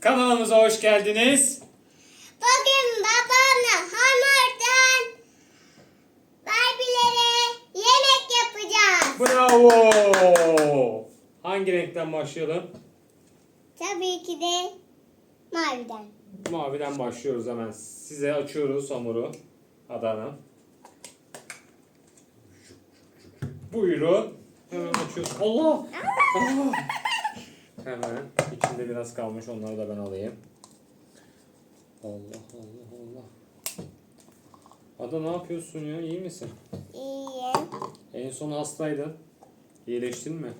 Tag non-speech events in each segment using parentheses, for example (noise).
Kanalımıza hoş geldiniz. Bugün babamla hamurdan Barbie'lere yemek yapacağız. Bravo. Hangi renkten başlayalım? Tabii ki de maviden. Maviden başlıyoruz hemen. Size açıyoruz hamuru. Adana. Buyurun. Hemen açıyoruz. Allah! Allah! Hemen. içinde biraz kalmış. Onları da ben alayım. Allah Allah Allah. Ada ne yapıyorsun ya? İyi misin? İyi. En son hastaydın. İyileştin mi?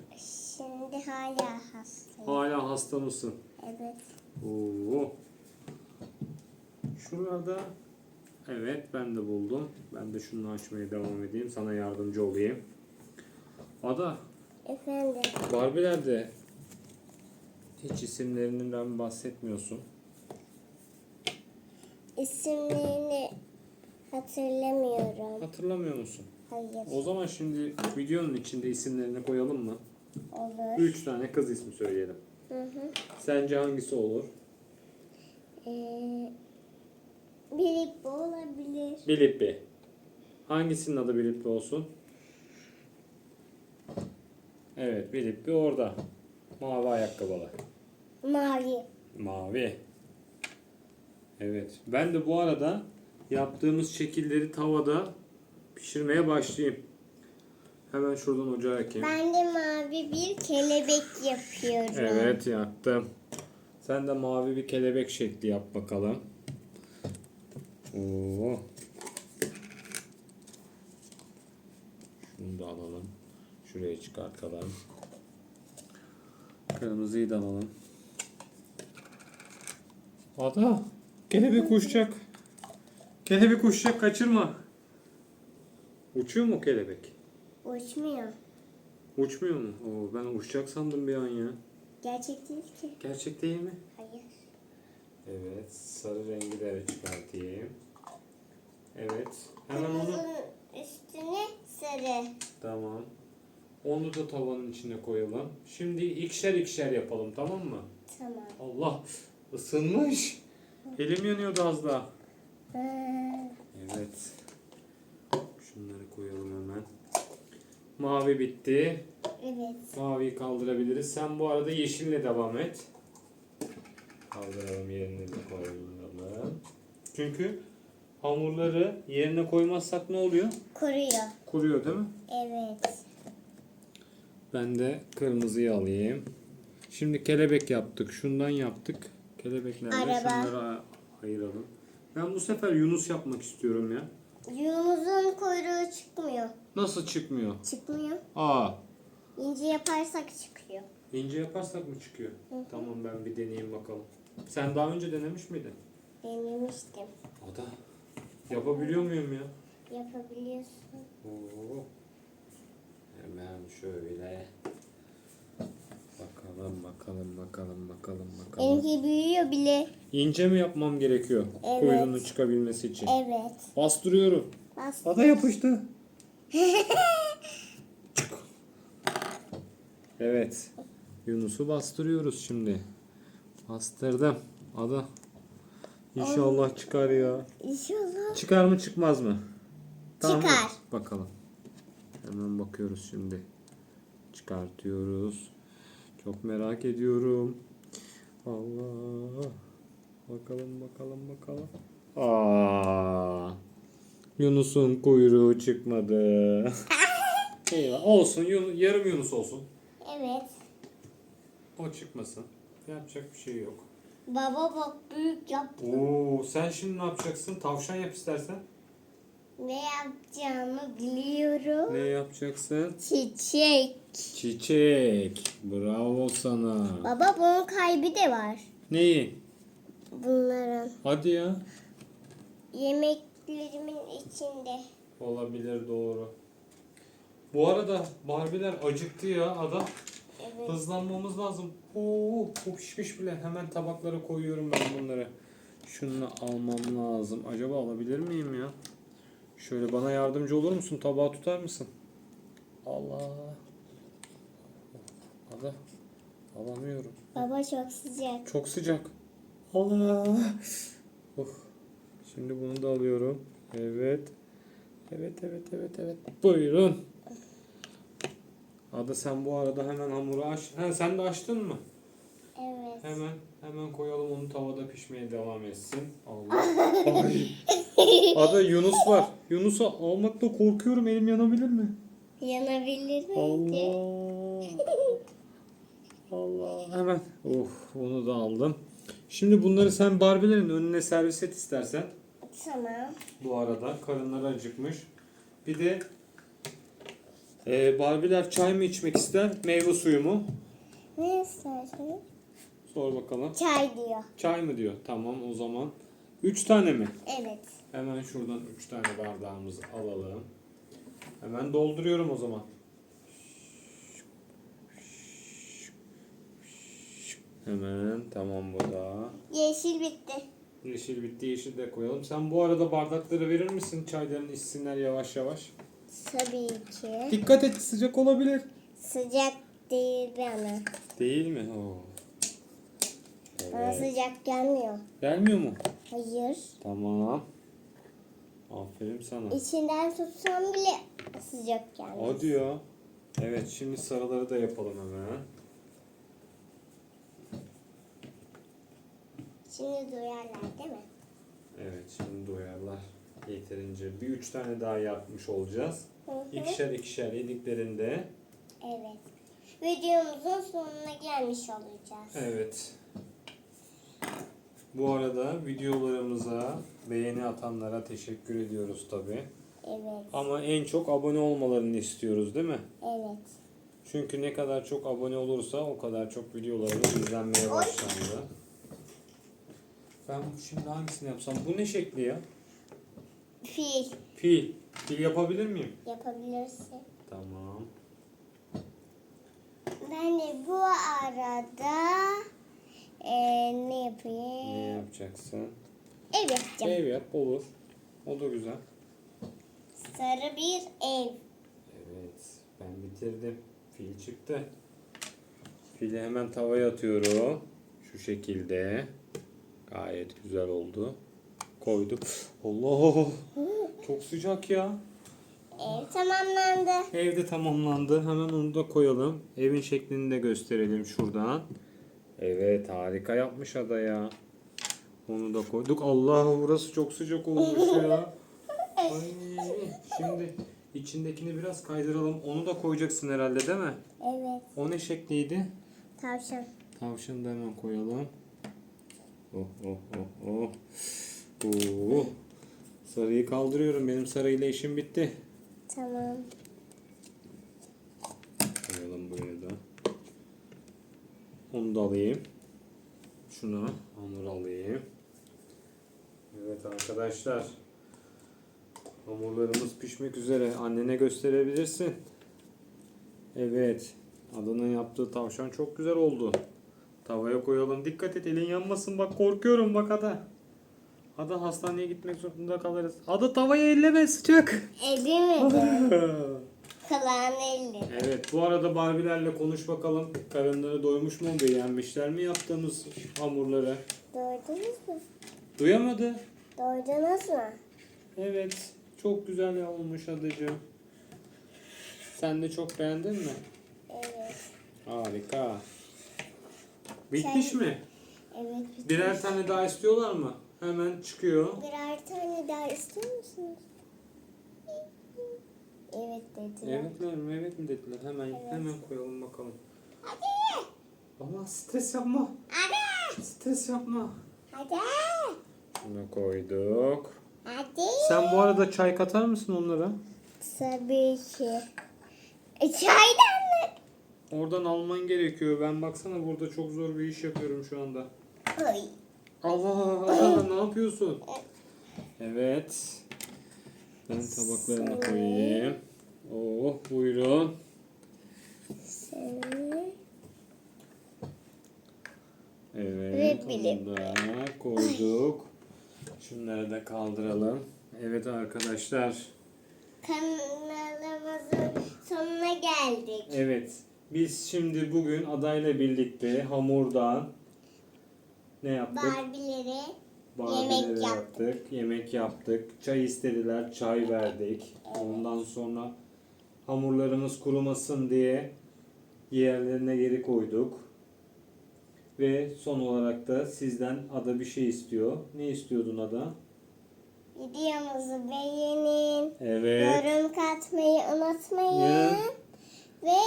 Şimdi hala hastayım. Hala hasta mısın? Evet. Oo. Şurada evet ben de buldum. Ben de şunu açmaya devam edeyim. Sana yardımcı olayım. Ada, Efendim. Barbie'lerde hiç isimlerinden bahsetmiyorsun. İsimlerini hatırlamıyorum. Hatırlamıyor musun? Hayır. O zaman şimdi videonun içinde isimlerini koyalım mı? Olur. Üç tane kız ismi söyleyelim. Hı hı. Sence hangisi olur? Ee, bu olabilir. Bilippi. Hangisinin adı Bilippi olsun? Evet Bilippi orada. Mavi ayakkabılı. Mavi. Mavi. Evet. Ben de bu arada yaptığımız şekilleri tavada pişirmeye başlayayım. Hemen şuradan ocağa yakayım. Ben de mavi bir kelebek yapıyorum. Evet yaktım. Sen de mavi bir kelebek şekli yap bakalım. Oo. Şunu da alalım. Şuraya çıkartalım. Kırmızıyı da alalım. Ada, kelebek uçacak. Kelebek uçacak, kaçırma. Uçuyor mu kelebek? Uçmuyor. Uçmuyor mu? Oo, ben uçacak sandım bir an ya. Gerçek değil ki. Gerçek değil mi? Hayır. Evet, sarı rengi de çıkartayım. Evet, hemen onu... Kırmızının üstüne sarı. Tamam. Onu da tavanın içine koyalım. Şimdi ikişer ikişer yapalım, tamam mı? Tamam. Allah, ısınmış. Elim yanıyordu az daha. Ee, Evet. Şunları koyalım hemen. Mavi bitti. Evet. Maviyi kaldırabiliriz. Sen bu arada yeşille devam et. Kaldıralım yerine de koyalım. Çünkü hamurları yerine koymazsak ne oluyor? Kuruyor. Kuruyor değil mi? Evet. Ben de kırmızıyı alayım. Şimdi kelebek yaptık. Şundan yaptık. Kelebek nerede? Araba. Şunları ayıralım. Ben bu sefer Yunus yapmak istiyorum ya. Yunus'un kuyruğu çıkmıyor. Nasıl çıkmıyor? Çıkmıyor. Aa, İnce yaparsak çıkıyor. ince yaparsak mı çıkıyor? Tamam ben bir deneyeyim bakalım. Sen daha önce denemiş miydin? Denemiştim. Ada. Yapabiliyor muyum ya? Yapabiliyorsun. Oo. Hemen şöyle. Bakalım bakalım bakalım bakalım bakalım. Benimki büyüyor bile. İnce mi yapmam gerekiyor? Evet. Kuyruğunun çıkabilmesi için. Evet. Bastırıyorum. Bas. Ada yapıştı. (laughs) evet. Yunus'u bastırıyoruz şimdi. Bastırdım. Ada. İnşallah çıkar ya. İnşallah. Çıkar mı çıkmaz mı? Tahmin- Çıkar. Bakalım. Hemen bakıyoruz şimdi. Çıkartıyoruz. Çok merak ediyorum. Allah. Bakalım bakalım bakalım. Aa. Yunus'un kuyruğu çıkmadı. (laughs) Eyvah. Olsun. Yun- yarım Yunus olsun. Evet. O çıkmasın. Yapacak bir şey yok. Baba bak büyük yap. Oo, sen şimdi ne yapacaksın? Tavşan yap istersen. Ne yapacağımı biliyorum. Ne yapacaksın? Çiçek. Çiçek. Bravo sana. Baba bunun kalbi de var. Neyi? Bunların. Hadi ya. Yemeklerimin içinde. Olabilir doğru. Bu arada Barbie'ler acıktı ya adam. Evet. Hızlanmamız lazım. Oo, bu pişmiş bile. Hemen tabaklara koyuyorum ben bunları. Şunu almam lazım. Acaba alabilir miyim ya? Şöyle bana yardımcı olur musun? Tabağı tutar mısın? Allah. Ada. Alamıyorum. Baba çok sıcak. Çok sıcak. Allah. Oh. Şimdi bunu da alıyorum. Evet. Evet evet evet evet. Buyurun. Ada sen bu arada hemen hamuru aç. Ha, sen de açtın mı? Evet. Hemen hemen koyalım onu tavada pişmeye devam etsin. Allah. Ay. Ada Yunus var. Yunus'u almakta korkuyorum. Elim yanabilir mi? Yanabilir miydi? Allah. Allah. Hemen. Of onu da aldım. Şimdi bunları sen Barbie'lerin önüne servis et istersen. Tamam. Bu arada karınları acıkmış. Bir de e, Barbie'ler çay mı içmek ister, meyve suyu mu? Ne istersin? Sor bakalım. Çay diyor. Çay mı diyor. Tamam o zaman. 3 tane mi? Evet. Hemen şuradan 3 tane bardağımızı alalım. Hemen dolduruyorum o zaman. Hemen tamam bu da. Yeşil bitti. Yeşil bitti yeşil de koyalım. Sen bu arada bardakları verir misin? Çaylarını içsinler yavaş yavaş. Tabii ki. Dikkat et sıcak olabilir. Sıcak değil bana. Değil mi? Oo. Bana Evet. sıcak gelmiyor. Gelmiyor mu? Hayır. Tamam. Aferin sana. İçinden tutsam bile sıcak gelmiyor. Hadi ya. Evet şimdi sarıları da yapalım hemen. Şimdi duyarlar değil mi? Evet şimdi doyarlar. Yeterince bir üç tane daha yapmış olacağız. Hı hı. İkişer ikişer yediklerinde. Evet. Videomuzun sonuna gelmiş olacağız. Evet. Bu arada videolarımıza beğeni atanlara teşekkür ediyoruz tabi. Evet. Ama en çok abone olmalarını istiyoruz değil mi? Evet. Çünkü ne kadar çok abone olursa o kadar çok videolarımız izlenmeye başlandı. Ben şimdi hangisini yapsam? Bu ne şekli ya? Fil Fil. Fil yapabilir miyim? yapabilirsin. Tamam. Ben de bu arada eee, ne Ne yapayım? Yapacaksın? Ev yapacağım. Ev yap olur. O da güzel. Sarı bir ev. Evet. Ben bitirdim. Fil çıktı. Fili hemen tavaya atıyorum. Şu şekilde. Gayet güzel oldu. Koyduk. Allah! Çok sıcak ya. Ev tamamlandı. Evde tamamlandı. Hemen onu da koyalım. Evin şeklini de gösterelim şuradan. Evet harika yapmış ada ya. Onu da koyduk. Allah burası çok sıcak olmuş ya. (laughs) Ay, şimdi içindekini biraz kaydıralım. Onu da koyacaksın herhalde değil mi? Evet. O ne şekliydi? Tavşan. Tavşanı da hemen koyalım. Oh oh oh oh. Oo. Sarıyı kaldırıyorum. Benim sarıyla işim bitti. Tamam. Koyalım buraya da. Onu da alayım. Şunu hamur alayım. Evet arkadaşlar. Hamurlarımız pişmek üzere. Annene gösterebilirsin. Evet. Adanın yaptığı tavşan çok güzel oldu. Tavaya koyalım. Dikkat et elin yanmasın. Bak korkuyorum bak Ada. Ada hastaneye gitmek zorunda kalırız. Ada tavayı elleme sıcak. Edemedim. (laughs) Kalan elli. Evet bu arada Barbie'lerle konuş bakalım. Karınları doymuş mu? Beğenmişler mi yaptığımız hamurları? Doydunuz mu? Duyamadı. Doydunuz mu? Evet. Çok güzel olmuş adacığım. Sen de çok beğendin mi? Evet. Harika. Bitmiş Sen- mi? Evet. bitti. Birer tane daha istiyorlar mı? Hemen çıkıyor. Birer tane daha istiyor musunuz? Evet dediler. Evetler mi? Evet mi dediler? Hemen hemen koyalım bakalım. Hadi. Allah stres yapma. Hadi. Stres yapma. Hadi. Bunu koyduk. Hadi. Sen bu arada çay katar mısın onlara? Tabii ki. E, çaydan mı? Oradan alman gerekiyor. Ben baksana burada çok zor bir iş yapıyorum şu anda. Oy. Allah Allah ne yapıyorsun? Evet. Ben tabaklarını koyayım. Oh buyurun. Evet da koyduk. Şunları da kaldıralım. Evet arkadaşlar. Kanalımızın sonuna geldik. Evet. Biz şimdi bugün adayla birlikte hamurdan Ne yaptık? Barbie'leri Barbie'leri Yemek yaptık. Yemek yaptık. Çay istediler. Çay verdik. Ondan sonra hamurlarımız kurumasın diye yerlerine geri koyduk. Ve son olarak da sizden Ada bir şey istiyor. Ne istiyordun Ada? videomuzu beğenin. Evet. Yorum katmayı unutmayın. Ya. Ve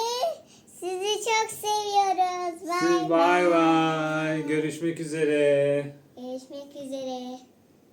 sizi çok seviyoruz. Siz Bay bay bay. Görüşmek üzere. Görüşmek üzere.